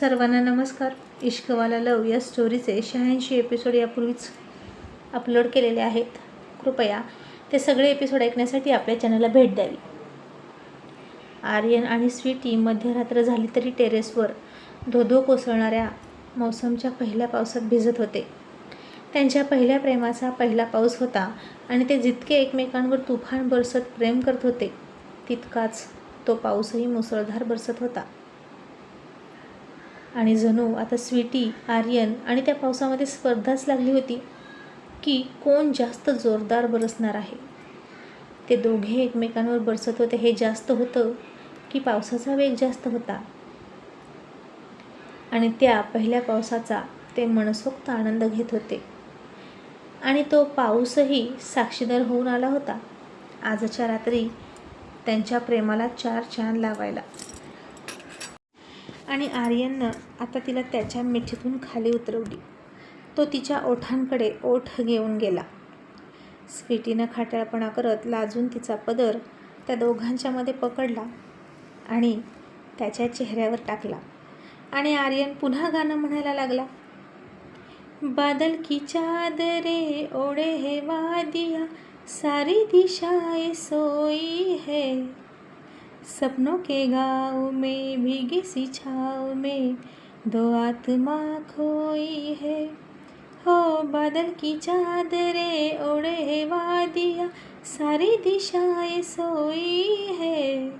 सर्वांना नमस्कार. इश्कवाला लव या स्टोरीचे शहाऐंशी एपिसोड यापूर्वीच अपलोड केलेले आहेत. कृपया ते सगळे एपिसोड ऐकण्यासाठी आपल्या चॅनलला भेट द्यावी. आर्यन आणि स्वीटी मध्यरात्र झाली तरी टेरेसवर धोधो कोसळणाऱ्या मौसमच्या पहिल्या पावसात भिजत होते. त्यांच्या पहिल्या प्रेमाचा पहिला पाऊस होता आणि ते जितके एकमेकांवर तुफान बरसत प्रेम करत होते तितकाच तो पाऊसही मुसळधार बरसत होता. आणि जणू आता स्वीटी आर्यन आणि त्या पावसामध्ये स्पर्धाच लागली होती की कोण जास्त जोरदार बरसणार आहे. ते दोघे एकमेकांवर बरसत होते. हे जास्त होतं की पावसाचा वेग जास्त होता. आणि त्या पहिल्या पावसाचा ते मनसोक्त आनंद घेत होते. आणि तो पाऊसही साक्षीदार होऊन आला होता. आजच्या रात्री त्यांच्या प्रेमाला चार चांद लावायला. आणि आर्यननं आता तिला त्याच्या मिठीतून खाली उतरवली. तो तिच्या ओठांकडे ओठ घेऊन गेला. स्वीटीनं खाटळपणा करत लाजून तिचा पदर त्या दोघांच्यामध्ये पकडला आणि त्याच्या चेहऱ्यावर टाकला. आणि आर्यन पुन्हा गाणं म्हणायला लागला बादल की चादरे ओढे है वादिया सारी दिशाएं सोई है. सपनों के गाँव में भीगी सी छाँव में दो आत्मा खोई है। हो बादल की चादरे ओढ़े वादिया, सारी दिशाएँ सोई है।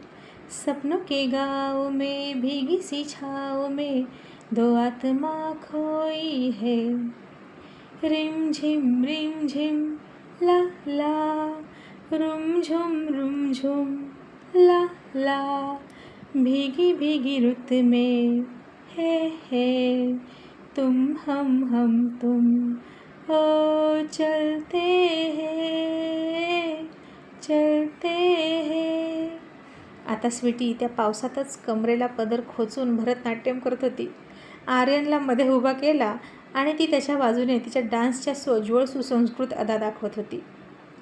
सपनों के गाँव में भीगी सी छाँव में दो आत्मा खोई है। रिम झिम रिम झिम, ला ला, रुम झुम रुम झुम, ला ला भीगी भीगी रुत में हे हे तुम हम हम तुम हो चलते हैं चलते हैं। आता स्वीटी त्या पावसातच कमरेला पदर खोचून भरतनाट्यम करत होती. आर्यनला मध्ये उभा केला आणि ती त्याच्या बाजूने तिच्या डान्सच्या सोज्वळ सुसंस्कृत अदा दाखवत होती.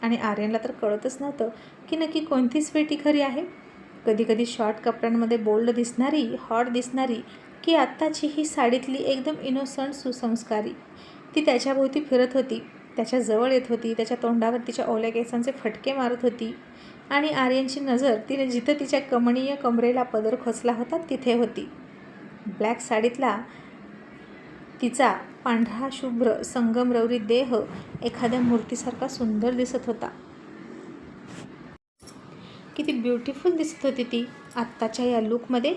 आणि आर्यनला तर कळतच नव्हतं की नक्की कोणती स्वीटी खरी आहे. कधीकधी शॉर्ट कपड्यांमध्ये बोल्ड दिसणारी हॉट दिसणारी की आत्ताची ही साडीतली एकदम इनोसंट सुसंस्कारी. ती त्याच्याभोवती फिरत होती त्याच्याजवळ येत होती त्याच्या तोंडावर तिच्या ओल्या केसांचे फटके मारत होती आणि आर्यनची नजर तिने जिथं तिच्या कमणीय कमरेला पदर खोचला होता तिथे होती. ब्लॅक साडीतला तिचा पांढरा शुभ्र संगमरवरी देह एखाद्या मूर्तीसारखा सुंदर दिसत होता. किती ब्युटिफुल दिसत होती ती. आत्ताच्या या लुकमध्ये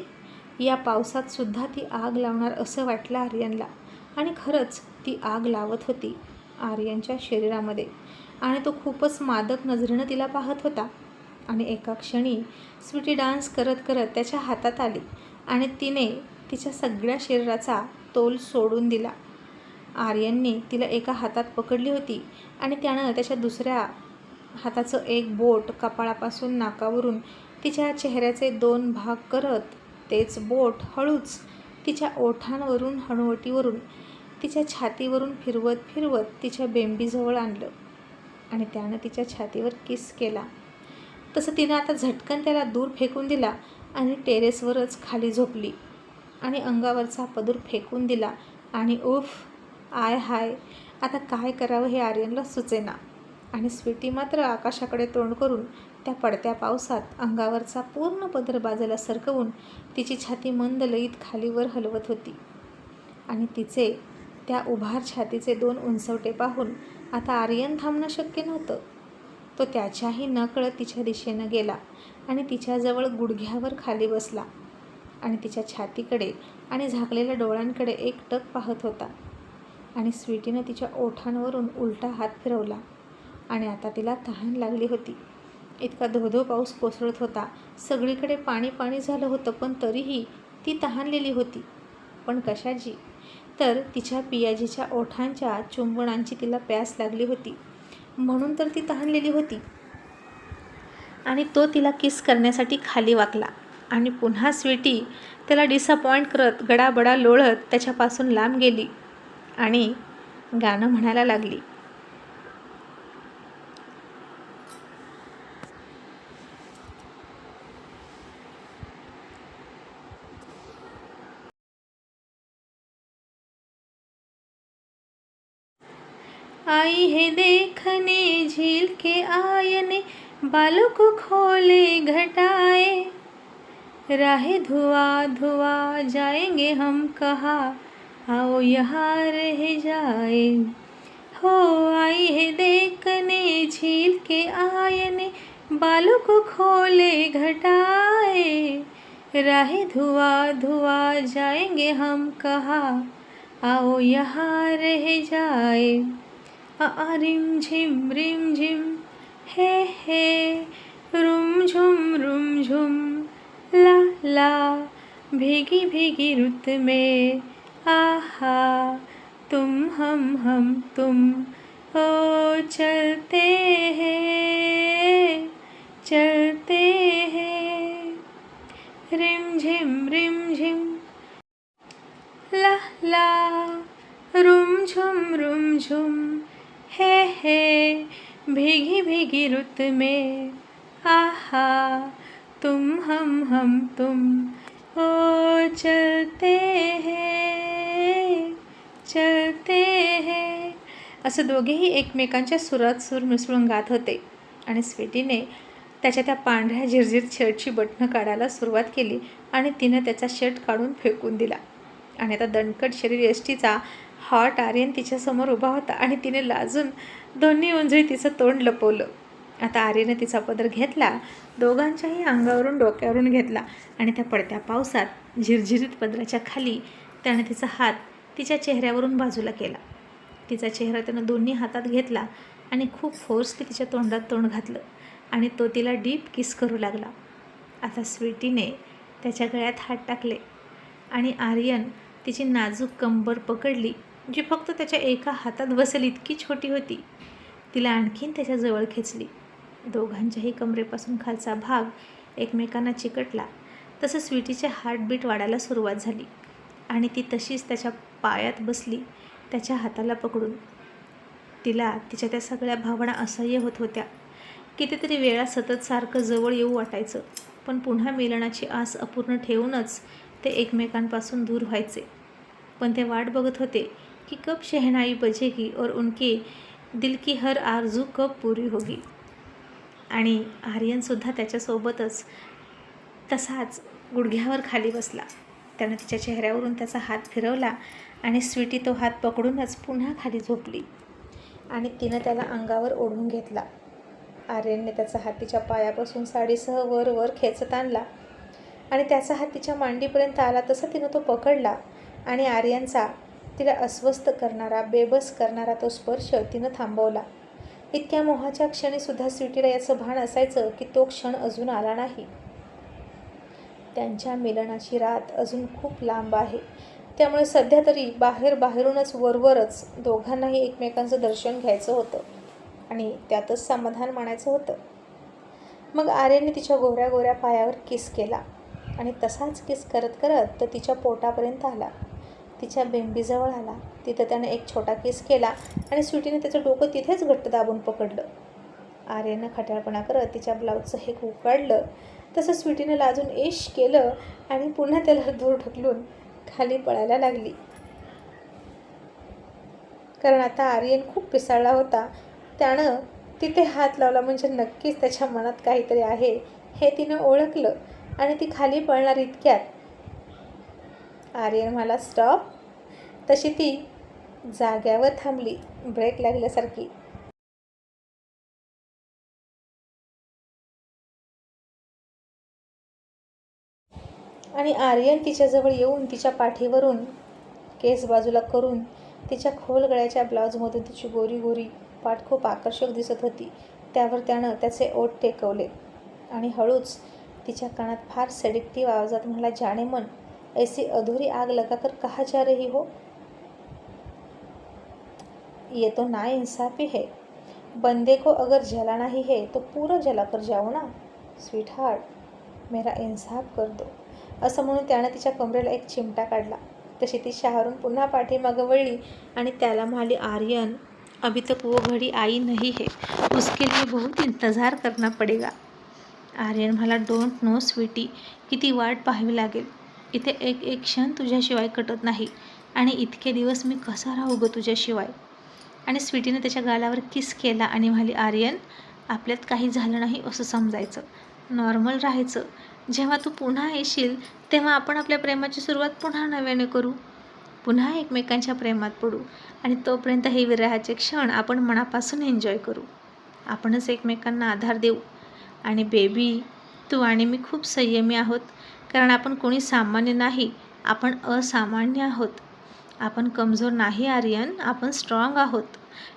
या पावसात सुद्धा ती आग लावणार असं वाटलं आर्यनला. आणि खरंच ती आग लावत होती आर्यनच्या शरीरामध्ये. आणि तो खूपच मादक नजरेनं तिला पाहत होता. आणि एका क्षणी स्वीटी डान्स करत करत त्याच्या हातात आली. आणि तिने तिच्या सगळ्या शरीराचा तोल सोडून दिला. आर्यनने तिला एका हातात पकडली होती आणि त्यानं त्याच्या दुसऱ्या हाताचं एक बोट कपाळापासून नाकावरून तिच्या चेहऱ्याचे दोन भाग करत तेच बोट हळूच तिच्या ओठांवरून हणुवटीवरून तिच्या छातीवरून फिरवत फिरवत तिच्या बेंबीजवळ आणलं आणि त्यानं तिच्या छातीवर किस केला. तसं तिनं आता झटकन त्याला दूर फेकून दिला आणि टेरेसवरच खाली झोपली आणि अंगावरचा पदूर फेकून दिला आणि उफ आय हाय आता काय करावं हे आर्यनला सुचेना. आणि स्वीटी मात्र आकाशाकडे तोंड करून त्या पडत्या पावसात अंगावरचा पूर्ण पदर बाजूला सरकवून तिची छाती मंद लईत खालीवर हलवत होती. आणि तिचे त्या उभार छातीचे दोन उंचवटे पाहून आता आर्यन थांबणं शक्य नव्हतं. तो त्याच्याही नकळत तिच्या दिशेनं गेला आणि तिच्याजवळ गुडघ्यावर खाली बसला आणि तिच्या छातीकडे आणि झाकलेल्या डोळ्यांकडे एक टक पाहत होता. आणि स्वीटीनं तिच्या ओठांवरून उलटा हात फिरवला. आणि आता तिला तहान लागली होती. इतका धोधो पाऊस कोसळत होता. सगळीकडे पाणी पाणी झालं होतं पण तरीही ती तहानलेली होती. पण कशाची? तर तिच्या पियाजीच्या ओठांच्या चुंबनांची तिला प्यास लागली होती. म्हणून तर ती तहानलेली होती. आणि तो तिला किस करण्यासाठी खाली वाकला. आणि पुन्हा स्वीटी त्याला डिसअपॉइंट करत गडाबडा लोळत त्याच्यापासून लांब गेली. आणि गाणं म्हणायला लागली. आई है देखने, झील के आयने बालों को खोले, घटाए। राहे धुआ धुआ, जाएँगे हम कहा? आओ यहाँ रह जाए। हो, आई है देखने, झील के आयने बालों को खोले, घटाए। राहे धुआ धुआ, जाएँगे हम कहा? आओ यहाँ रह जाए। आ रिम झिम रिम झिम हे हे रुम झुम रुम झुम ला ला भीगी भीगी रुत में आहा तुम हम हम तुम ओ चलते हैं चलते हैं रिम झिम रिम झिम ला ला रुम झुम रुम झुम हे हे। भीगी भीगी रुत में। आहा तुम हम हम तुम। ओ चलते हैं चलते हैं। असं दोघेही एकमेकांच्या सुरात सूर मिसळून गात होते. आणि स्वीटीने त्याच्या त्या पांढऱ्या झिरझिर शर्टची बटणं काढायला सुरुवात केली आणि तिनं त्याचा शर्ट काढून फेकून दिला. आणि आता दणकट शरीर एसटीचा हॉट आर्यन तिच्यासमोर उभा होता आणि तिने लाजून दोन्ही उंजळी तिचं तोंड लपवलं. आता आर्यने तिचा पदर घेतला दोघांच्याही अंगावरून डोक्यावरून घेतला आणि त्या पडत्या पावसात झिरझिरीत पदराच्या खाली त्याने तिचा हात तिच्या चेहऱ्यावरून बाजूला केला. तिचा चेहरा त्यानं दोन्ही हातात घेतला आणि खूप फोर्सली तिच्या तोंडात तोंड घातलं आणि तो तिला डीप किस करू लागला. आता स्वीटीने त्याच्या गळ्यात हात टाकले आणि आर्यन तिची नाजूक कंबर पकडली जी फक्त त्याच्या एका हातात बसेल इतकी छोटी होती. तिला आणखीन त्याच्याजवळ खेचली. दोघांच्याही कमरेपासून खालचा भाग एकमेकांना चिकटला. तसं स्वीटीचे हार्टबीट वाढायला सुरुवात झाली आणि ती तशीच त्याच्या पायात बसली त्याच्या हाताला पकडून. तिला तिच्या त्या सगळ्या भावना असह्य होत होत्या. कितीतरी वेळा सतत सारखं जवळ येऊ वाटायचं पण पुन्हा मिलनाची आस अपूर्ण ठेवूनच ते एकमेकांपासून दूर व्हायचे. पण ते वाट बघत होते की कब शहनाई बजेगी और उनके दिल की हर आरजू कब पुरी होगी. आणि आर्यनसुद्धा त्याच्यासोबतच तसाच गुडघ्यावर खाली बसला. त्यानं तिच्या चेहऱ्यावरून त्याचा हात फिरवला आणि स्वीटी तो हात पकडूनच पुन्हा खाली झोपली. आणि तिनं त्याला अंगावर ओढून घेतला. आर्यनने त्याचा हात तिच्या पायापासून साडीसह वर वर खेचत आणला. आणि त्याचा हात तिच्या मांडीपर्यंत आला तसा तिनं तो पकडला आणि आर्यांचा तिला अस्वस्थ करणारा बेबस करणारा तो स्पर्श तिनं थांबवला. इतक्या मोहाच्या क्षणीसुद्धा स्वीटीला याचं भान असायचं की तो क्षण अजून आला नाही. त्यांच्या मिलनाची रात अजून खूप लांब आहे. त्यामुळे सध्या तरी बाहेर बाहेरूनच वरवरच दोघांनाही एकमेकांचं दर्शन घ्यायचं होतं आणि त्यातच समाधान मानायचं होतं. मग आर्याने तिच्या गोऱ्या गोऱ्या पायावर किस केला. आणि तसाच किस करत करत तो तिच्या पोटापर्यंत आला. तिच्या बेंबीजवळ आला. तिथं त्याने एक छोटा किस केला आणि स्वीटीने त्याचं डोकं तिथेच घट्ट दाबून पकडलं. आर्यनं खट्याळपणा करत तिच्या ब्लाऊजचं हे उकाडलं. तसं स्वीटीने लाजून एश केलं आणि पुन्हा त्याला दूर ढकलून खाली पळायला लागली. कारण आता आर्यन खूप पिसाळला होता. त्यानं तिथे हात लावला म्हणजे नक्कीच त्याच्या मनात काहीतरी आहे हे तिनं ओळखलं. आणि ती खाली पळणार इतक्यात. आर्यन मला स्टॉप. तशी ती जाग्यावर थांबली ब्रेक लागल्यासारखी. आणि आर्यन तिच्याजवळ येऊन तिच्या पाठीवरून केस बाजूला करून तिच्या खोल गळ्याच्या ब्लाऊजमधून तिची गोरी गोरी पाठ खूप आकर्षक दिसत होती. त्यावर त्यानं त्याचे ओठ टेकवले आणि हळूच तिच्या कानात फार सेडिक्टिव्ह आवाजात म्हणाला जाणे मन ऐसी अधूरी आग लगाकर कहा जा रही हो? ये तो ना इंसाफी है। बंदे को अगर जलाना ही है तो पूरा जला कर जाओ ना स्वीट हार्ट मेरा इंसाफ कर दो. असं म्हणून त्यानं तिच्या कमरेला एक चिमटा काढला. तशी ती शहारून पुन्हा पाठीमागं वळली आणि त्याला म्हणाली आर्यन अभी तक वो घड़ी आई नहीं है. उसके लिए बहुत इंतज़ार करना पडेगा. आर्यन मला डोंट नो स्वीटी किती वाट पाहावी लागेल. इथे एक एक क्षण तुझ्याशिवाय कटत नाही आणि इतके दिवस मी कसा राहू गं तुझ्याशिवाय? आणि स्वीटीने त्याच्या गालावर किस केला आणि म्हणाली आर्यन आपल्यात काही झालं नाही असं समजायचं. नॉर्मल राहायचं. जेव्हा तू पुन्हा येशील तेव्हा आपण आपल्या प्रेमाची सुरुवात पुन्हा नव्याने करू. पुन्हा एकमेकांच्या प्रेमात पडू आणि तोपर्यंत हे विरहाचे क्षण आपण मनापासून एन्जॉय करू. आपणच एकमेकांना आधार देऊ. आणि बेबी तू आणि मी खूप संयमी आहोत. कारण आपण कोणी सामान्य नाही आपण असामान्य आहोत. आपण कमजोर नाही आर्यन. आपण स्ट्रॉंग आहोत.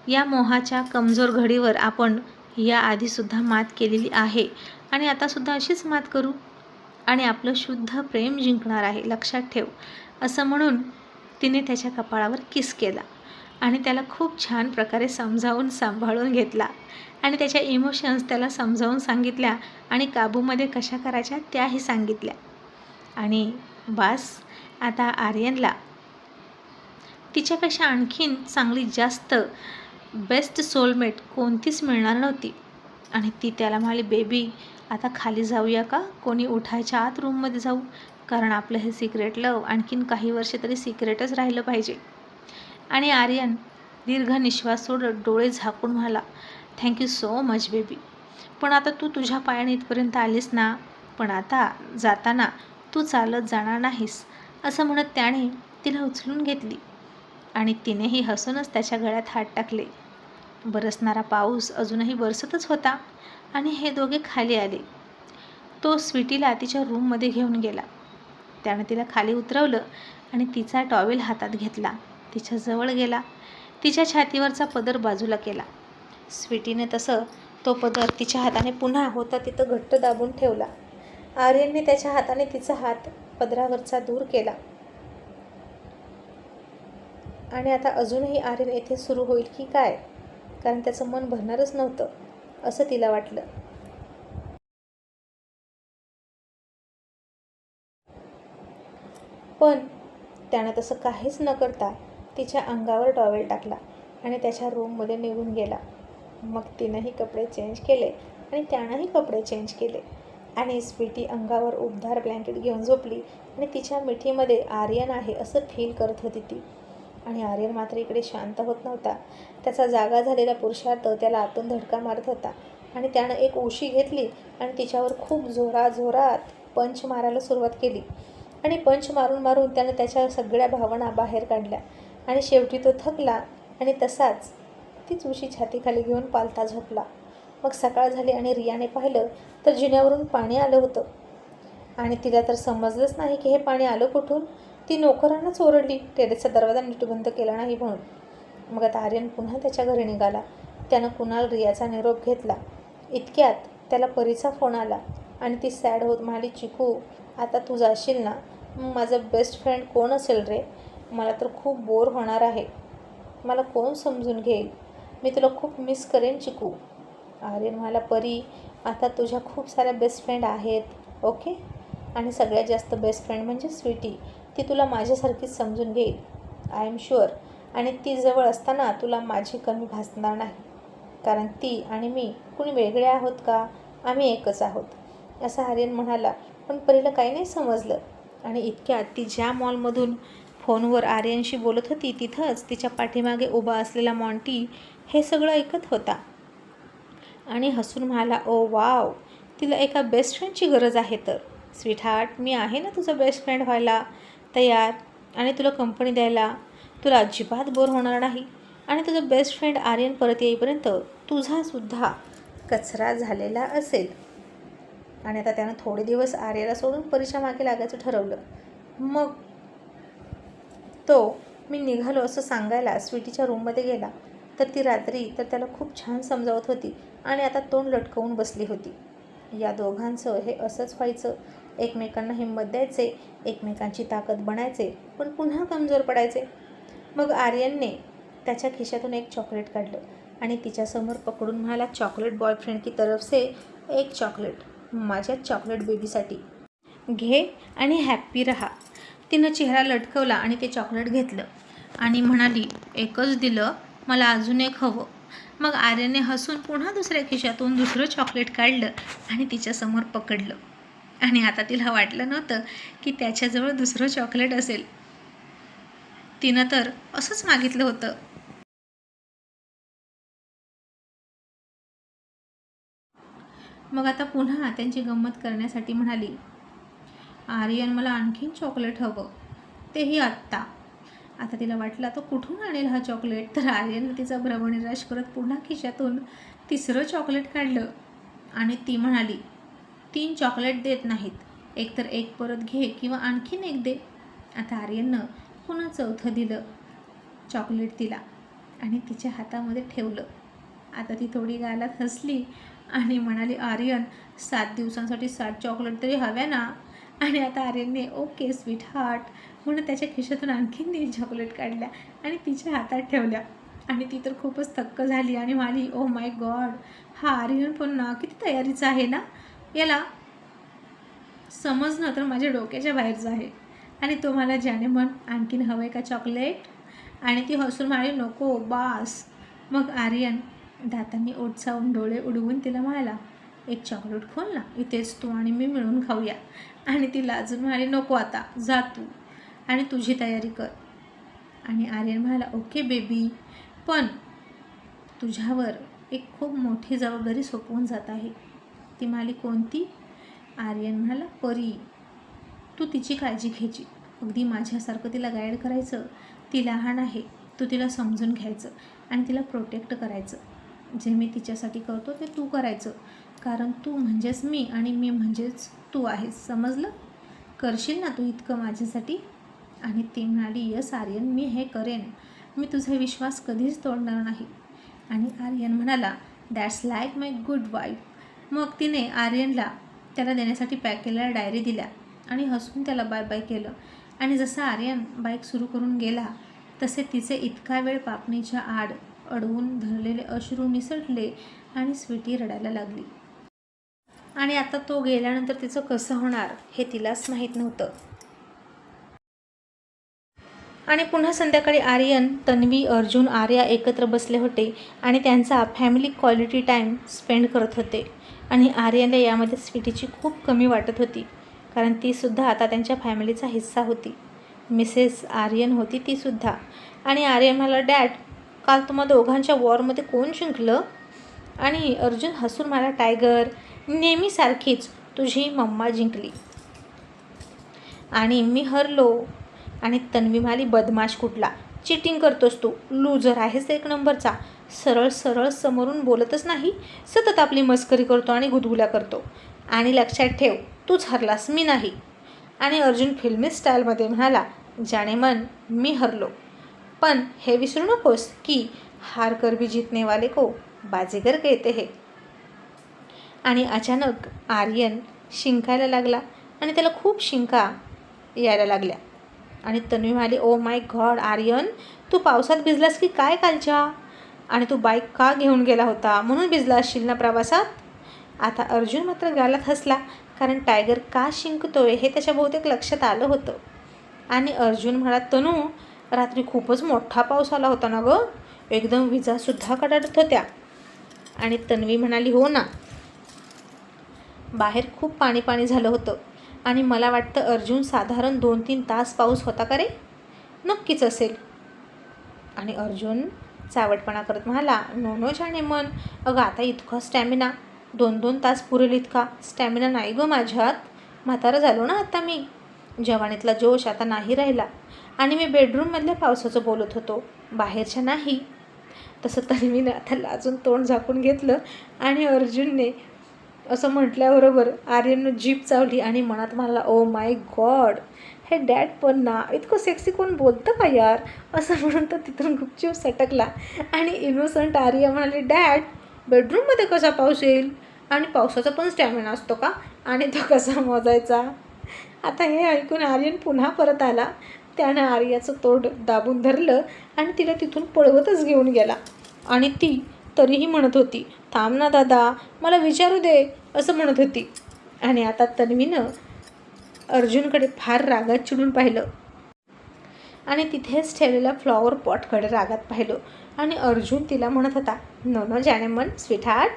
या मोहाच्या कमजोर घडीवर आपण या आधीसुद्धा मात केलेली आहे. आणि आतासुद्धा अशीच मात करू. आणि आपलं शुद्ध प्रेम जिंकणार आहे. लक्षात ठेव. असं म्हणून तिने त्याच्या कपाळावर किस केला आणि त्याला खूप छान प्रकारे समजावून सांभाळून घेतला. आणि त्याच्या इमोशन्स त्याला समजावून सांगितल्या आणि काबूमध्ये कशा करायच्या त्याही सांगितल्या. आणि बास आता आर्यनला. तिच्यापेक्षा आणखीन चांगली जास्त बेस्ट सोलमेट कोणतीच मिळणार नव्हती. आणि ती त्याला म्हणाली बेबी आता खाली जाऊया का? कोणी उठायच्या आत रूममध्ये जाऊ? कारण आपलं हे सिक्रेट लव आणखीन काही वर्ष तरी सिक्रेटच राहिलं पाहिजे. आणि आर्यन दीर्घ निश्वास सोडत डोळे झाकून म्हणाला थँक्यू सो मच बेबी पण आता तू तुझ्या पायाने इथपर्यंत आलीस ना पण आता जाताना तू चालत जाणार नाहीस असं म्हणत त्याने तिला उचलून घेतली. आणि तिनेही हसूनच त्याच्या गळ्यात हात टाकले. बरसणारा पाऊस अजूनही बरसतच होता आणि हे दोघे खाली आले. तो स्वीटीला तिच्या रूममध्ये घेऊन गेला. त्यानं तिला खाली उतरवलं आणि तिचा टॉवेल हातात घेतला. तिच्याजवळ गेला. तिच्या छातीवरचा पदर बाजूला केला. स्वीटीने तसं तो पदर तिच्या हाताने पुन्हा होता तिथं घट्ट दाबून ठेवला. आर्यनने त्याच्या हाताने तिचा हात पदरावरचा दूर केला. आणि आता अजूनही आर्यन येथे सुरू होईल की काय? कारण त्याचं मन भरणारच नव्हतं असं तिला वाटलं. पण त्यानं तसं काहीच न करता तिच्या अंगावर टॉवेल टाकला आणि त्याच्या रूममध्ये निघून गेला. मग तिनंही कपडे चेंज केले आणि त्यानंही कपडे चेंज केले. आणि स्वीटी अंगावर उबदार ब्लँकेट घेऊन झोपली आणि तिच्या मिठीमध्ये आर्यन आहे असं फील करत होती ती. आणि आर्यन मात्र इकडे शांत होत नव्हता. त्याचा जागा झालेला पुरुषार्थ त्याला आतून धडका मारत होता. आणि त्यानं एक उशी घेतली आणि तिच्यावर खूप जोराजोरात पंच मारायला सुरुवात केली. आणि पंच मारून मारून त्यानं त्याच्या सगळ्या भावना बाहेर काढल्या. आणि शेवटी तो थकला आणि तसाच तीच उशी छातीखाली घेऊन पालता झोपला. मग सकाळ झाली आणि रियाने पाहिलं तर जिन्यावरून पाणी आलं होतं. आणि तिला तर समजलंच नाही की हे पाणी आलं कुठून? ती नोकरांनाच ओरडली. टेरेसचा दरवाजा नीट बंद केला नाही म्हणून. मग आता आर्यन पुन्हा त्याच्या घरी निघाला. त्यानं कुणाल रियाचा निरोप घेतला. इतक्यात त्याला परीचा फोन आला. आणि ती सॅड होत म्हणाली चिकू आता तू जाशील ना? माझं बेस्ट फ्रेंड कोण असेल रे? मला तर खूप बोर होणार आहे. मला कोण समजून घेईल? मी तुला खूप मिस करेन चिकू. आर्यन म्हणाला परी आता तुझ्या खूप साऱ्या बेस्ट फ्रेंड आहेत ओके आणि सगळ्यात जास्त बेस्ट फ्रेंड म्हणजे स्वीटी ती तुला माझ्यासारखीच समजून घेईल आय एम शुअर आणि ती जवळ असताना तुला माझी कमी भासणार नाही. कारण ती आणि मी कुणी वेगळे आहोत का? आम्ही एकच आहोत. असं आर्यन म्हणाला पण परीला काही नाही समजलं. आणि इतक्यात ती ज्या मॉलमधून फोनवर आर्यनशी बोलत होती तिथंच तिच्या पाठीमागे उभा असलेला मॉन्टी हे सगळं ऐकत होता. आणि हसून म्हणाला ओ वाव तिला एका बेस्ट फ्रेंडची गरज आहे तर. स्वीट हार्ट मी आहे ना तुझा बेस्ट फ्रेंड व्हायला तयार? आणि तुला कंपनी द्यायला? तुला अजिबात बोर होणार नाही. आणि तुझा बेस्ट फ्रेंड आर्यन परत येईपर्यंत तुझासुद्धा कचरा झालेला असेल. आणि आता त्यानं थोडे दिवस आर्याला सोडून परीक्षा मागे लागायचं ठरवलं. मग तो मी निघालो असं सांगायला स्वीटीच्या रूममध्ये गेला. तर ती रात्री तर त्याला खूप छान समजावत होती आणि आता तोंड लटकवून बसली होती. या दोघांचं हे असंच व्हायचं. एकमेकांना हिंमत द्यायचे एकमेकांची ताकद बनायचे पण पुन्हा कमजोर पडायचे. मग आर्यनने त्याच्या खिशातून एक चॉकलेट काढलं आणि तिच्यासमोर पकडून म्हणाला चॉकलेट बॉयफ्रेंड की तरफ से एक चॉकलेट माझ्या चॉकलेट बेबीसाठी. घे आणि हॅप्पी रहा. तिनं चेहरा लटकवला आणि ते चॉकलेट घेतलं. आणि म्हणाली एकच दिलं मला अजून एक हवं. मग आर्याने हसून पुन्हा दुसऱ्या खिशातून दुसरं चॉकलेट काढलं आणि तिच्यासमोर पकडलं. आणि आता तिला वाटलं नव्हतं की त्याच्याजवळ दुसरं चॉकलेट असेल. तिनं तर असंच मागितलं होतं. मग आता पुन्हा त्यांची गंमत करण्यासाठी म्हणाली आर्यन मला आणखीन चॉकलेट हवं. तेही आत्ता. आता तिला वाटलं आता कुठून आणेल हा चॉकलेट तर आर्यनने तिचा भ्रमनिराश करत पुन्हा खिशातून तिसरं चॉकलेट काढलं. आणि ती म्हणाली तीन चॉकलेट देत नाहीत. एकतर एक परत घे किंवा आणखीन एक दे. आता आर्यननं पुन्हा चौथं दिलं चॉकलेट तिला आणि तिच्या हातामध्ये ठेवलं. आता ती थोडी गालात हसली आणि म्हणाली आर्यन सात दिवसांसाठी सात चॉकलेट तरी हव्या ना? आणि आता आर्यनने ओके स्वीट हार्ट म्हणून त्याच्या खिशातून आणखीन तीन चॉकलेट काढल्या आणि तिच्या हातात ठेवल्या. आणि ती तर खूपच थक्क झाली आणि म्हणाली ओ माय गॉड हा आर्यन पण ना किती तयारीचा आहे ना? याला समजणं तर माझ्या डोक्याच्या बाहेरचं आहे. आणि तो मला ज्याने म्हण आणखीन हवं आहे का चॉकलेट आणि ती हसून म्हणाली नको बास. मग आर्यन दातांनी ओटसावून डोळे उडवून तिला म्हणाला एक चॉकलेट खोल ना इथेच तू आणि मी मिळून खाऊया. आणि ती लाजून म्हणाली नको आता जा तू आणि तुझी तयारी कर. आणि आर्यन म्हणाला ओके बेबी पण तुझ्यावर एक खूप मोठी जबाबदारी सोपवून जात आहे. ती म्हणाली कोणती? आर्यन म्हणाला परी तू तिची काळजी घ्यायची. अगदी माझ्यासारखं तिला गाईड करायचं ती लहान आहे तू तिला समजून घ्यायचं आणि तिला प्रोटेक्ट करायचं. जे मी तिच्यासाठी करतो ते तू करायचं. कारण तू म्हणजेच मी आणि मी म्हणजेच तू आहेस. समजलं? करशील ना तू इतकं माझ्यासाठी? आणि ती म्हणाली यस आर्यन मी हे करेन. मी तुझा विश्वास कधीच तोडणार नाही. आणि आर्यन म्हणाला that's like my good wife मग तिने आर्यनला त्याला देण्यासाठी पॅक केलेल्या डायरी दिल्या आणि हसून त्याला बाय बाय केलं. आणि जसं आर्यन बाईक सुरू करून गेला तसे तिचे इतका वेळ पापणीच्या आड अडवून धरलेले अश्रू निसटले आणि स्वीटी रडायला लागली. आणि आता तो गेल्यानंतर तिचं कसं होणार हे तिलाच माहीत नव्हतं. आणि पुन्हा संध्याकाळी आर्यन तन्वी अर्जुन आर्या एकत्र बसले होते आणि त्यांचा फॅमिली क्वालिटी टाईम स्पेंड करत होते. आणि आर्यनला यामध्ये स्वीटीची खूप कमी वाटत होती कारण तीसुद्धा आता त्यांच्या फॅमिलीचा हिस्सा होती. मिसेस आर्यन होती तीसुद्धा आणि आर्यन म्हणाला डॅड काल तुम्हा दोघांच्या वॉरमध्ये कोण जिंकलं? आणि अर्जुन हसून मला टायगर नेहमीसारखीच तुझी मम्मा जिंकली. आणि मी हरलो आणि तन्वी म्हणाली बदमाश कुठला? चिटिंग करतोस तू. लूजर आहेस एक नंबरचा. सरळ सरळ समोरून बोलतच नाही. सतत आपली मस्करी करतो आणि गुदगुल्या करतो. आणि लक्षात ठेव तूच हरलास मी नाही. आणि अर्जुन फिल्मी स्टाईलमध्ये म्हणाला जाणे मन मी हरलो. पण हे विसरू नकोस की हार कर भी जीतने वाले को बाजीगर कहते हे. आणि अचानक आर्यन शिंकायला लागला आणि त्याला खूप शिंका यायला लागल्या. आणि तन्वी म्हणाली ओ माय गॉड आर्यन तू पावसात भिजलास की काय कालच्या? आणि तू बाईक का घेऊन गेला होता? म्हणून भिजला असशील ना प्रवासात? आता अर्जुन मात्र गालात हसला कारण टायगर का शिंकतोय हे त्याच्या बहुतेक लक्षात आलं होतं. आणि अर्जुन म्हणा तनू रात्री खूपच मोठा पाऊस आला होता ना गं? एकदम विजासुद्धा कडाडत होत्या. आणि तन्वी म्हणाली हो ना बाहेर खूप पाणी पाणी झालं होतं. आणि मला वाटतं अर्जुन साधारण दोन तीन तास पाऊस होता का रे? नक्कीच असेल. आणि अर्जुन चावटपणा करत म्हणाला नो नो जाणे मन. अगं आता इतका स्टॅमिना. दोन दोन तास पुरेल इतका. स्टॅमिना नाही गं माझ्यात. म्हातारा झालो ना आता मी. जवानीतला जोश आता नाही राहिला. आणि मी बेडरूममधल्या पावसाचं बोलत होतो. बाहेरच्या नाही. तसं तन्वीने आता लाजून तोंड झाकून घेतलं आणि अर्जुनने असं म्हटल्याबरोबर आर्यननं जीप चावली आणि मनात म्हणाला ओ माय गॉड हे डॅड पण ना इतकं सेक्सी कोण बोलतं का यार? असं म्हणून तर तिथून गुपचूप सटकला. आणि इनोसंट आर्य म्हणाले डॅड बेडरूममध्ये कसा पाऊस येईल? आणि पावसाचा पण स्टॅमिना असतो का? आणि तो कसा मोजायचा? आता हे ऐकून आर्यन पुन्हा परत आला. त्यानं आर्याचं तोंड दाबून धरलं आणि तिला तिथून पळवतच घेऊन गेला. आणि ती तरीही म्हणत होती थांब ना दादा मला विचारू दे. असं म्हणत होती. आणि आता तन्वीनं अर्जुनकडे फार रागात चिडून पाहिलं. आणि तिथेच ठेवलेल्या फ्लॉवर पॉटकडे रागात पाहिलं. आणि अर्जुन तिला म्हणत होता नो न जानेमन स्वीट स्वीटहार्ट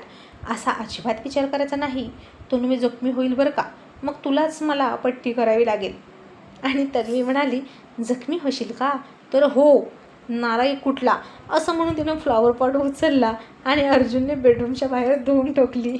असा अजिबात विचार करायचा नाही. तो मी जखमी होईल बरं का? मग तुलाच मला पट्टी करावी लागेल. आणि तन्वी म्हणाली जखमी होशील का? तर हो नाराई कुठला? असं म्हणून तिनं फ्लॉवर पॉट उचलला आणि अर्जुनने बेडरूमच्या बाहेर धुवून ठोकली.